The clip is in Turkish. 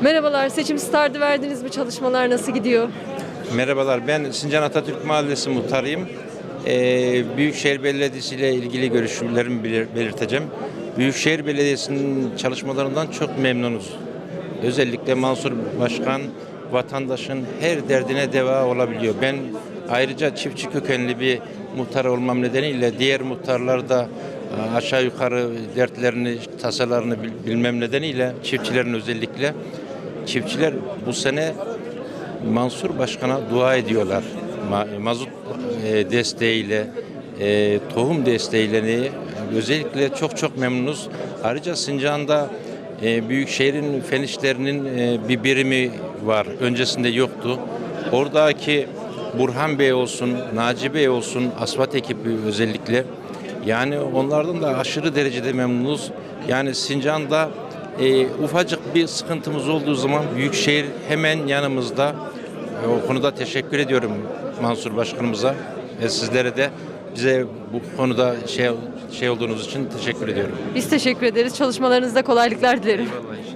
Merhabalar, seçim startı verdiniz mi? Çalışmalar nasıl gidiyor? Merhabalar, ben Sincan Atatürk Mahallesi muhtarıyım. Ee, Büyükşehir Belediyesi ile ilgili görüşlerimi belir- belirteceğim. Büyükşehir Belediyesi'nin çalışmalarından çok memnunuz. Özellikle Mansur Başkan vatandaşın her derdine deva olabiliyor. Ben ayrıca çiftçi kökenli bir muhtar olmam nedeniyle diğer muhtarlar da e, aşağı yukarı dertlerini, tasalarını bil- bilmem nedeniyle çiftçilerin özellikle çiftçiler bu sene Mansur Başkan'a dua ediyorlar. Ma- mazot e, desteğiyle, e, tohum desteğiyle özellikle çok çok memnunuz. Ayrıca Sincan'da e, Büyükşehir'in fen işlerinin e, bir birimi var. Öncesinde yoktu. Oradaki Burhan Bey olsun, Naci Bey olsun, asfalt ekibi özellikle yani onlardan da aşırı derecede memnunuz. Yani Sincan'da e, ufacık bir sıkıntımız olduğu zaman Büyükşehir hemen yanımızda. E, o konuda teşekkür ediyorum Mansur Başkanımıza ve sizlere de bize bu konuda şey şey olduğunuz için teşekkür ediyorum. Biz teşekkür ederiz. Çalışmalarınızda kolaylıklar dilerim. Eyvallah.